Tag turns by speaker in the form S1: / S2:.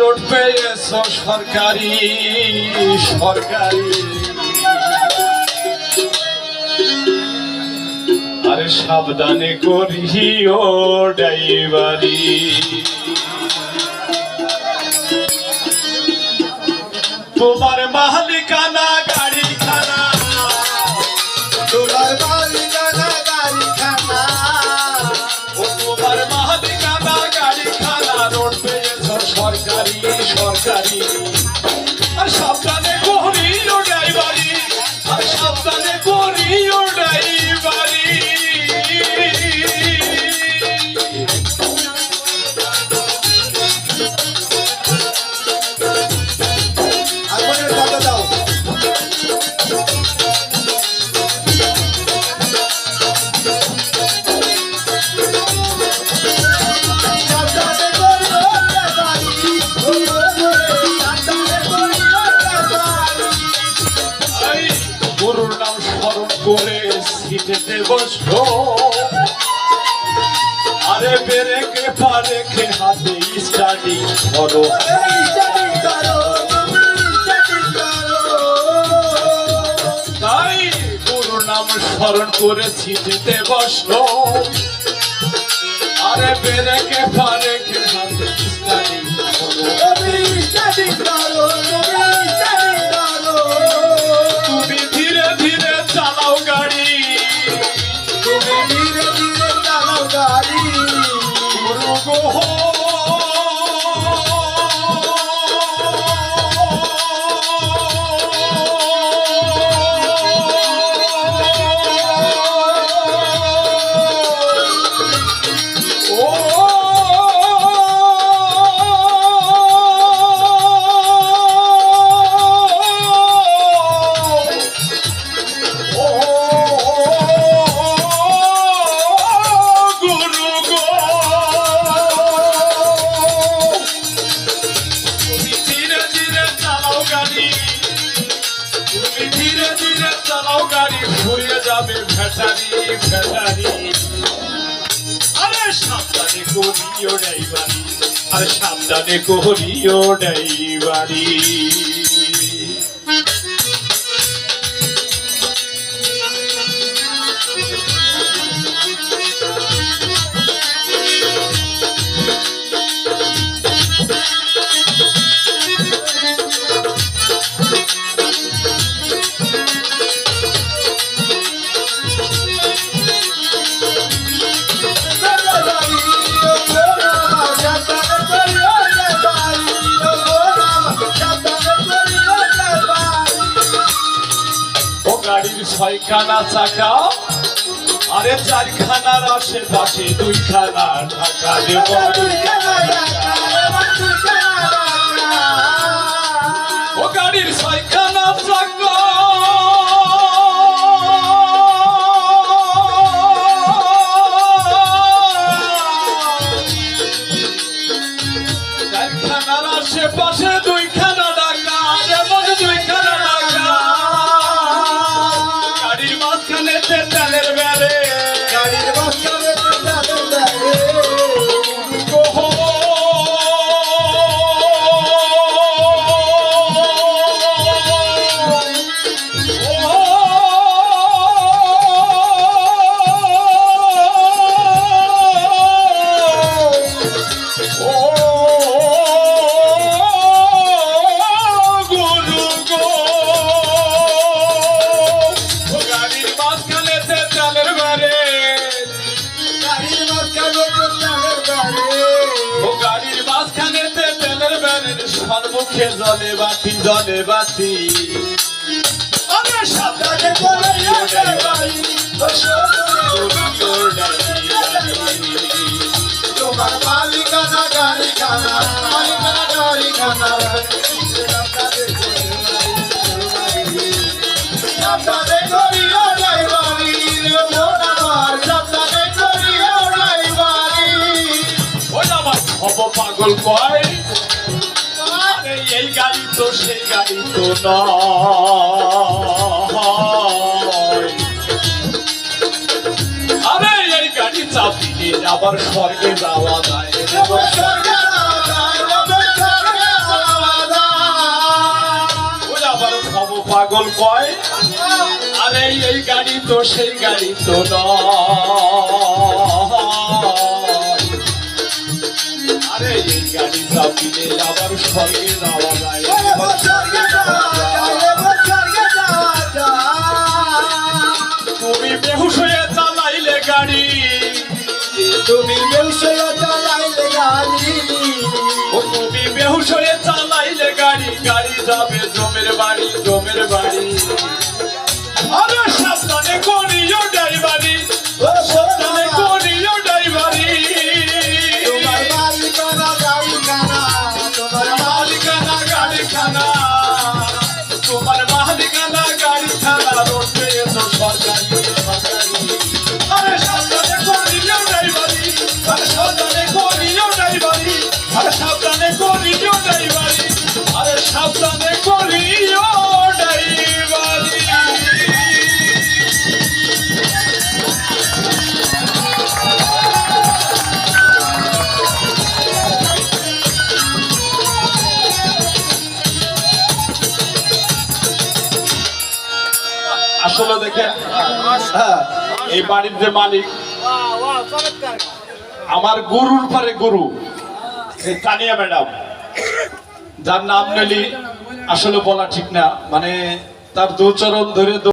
S1: Road পেয়েছ সরকারি সরকারি। আরে সাবধানে করিও ডাইবারি তোমার মালিকা সরকারি সরকারি। আর সাবধান সিটেতে বসবো। আরে বেরেকে পারেকে হাতে স্টাডি করো। তাই গুরু নাম স্মরণ করে সিটেতে বসল আরে বেড়েকে পারেকে home. যাবে ভেটারি ভেটারি আরে সাবধানে করিও ডাইবারি আরে সাবধানে করিও ডাইবারি ছয়খানা চাকা আরে চারখানার আশেপাশে দুইখানা ঢাকা দেওয়া মুখে জলে বাতি জলে বাতি।
S2: আমরা সাবধানে
S1: পড়ে পাগল কয়? তো সে গাড়ি আরে, এই গাড়ি চাপিয়ে আবার স্বর্গে যাওয়া যায়। পাগল কয়, আরে, এই গাড়ি তো সেই গাড়ি তো আরে, এই গাড়ি চাপিয়ে আবার স্বর্গে যাওয়া তুমি বেহুশ হয়ে চালাইলে গাড়ি।
S2: তুমি
S1: বেহুশ হয়ে চালাইলে গাড়ি।
S2: ও
S1: তুমি বেহুশ হয়ে আসলে দেখেন
S2: হ্যাঁ,
S1: এই বাড়ির যে মালিক আমার গুরুর পরে গুরু কানিয়া ম্যাডাম। যার নাম নিলি আসলে বলা ঠিক না। মানে তার দুচরণ ধরে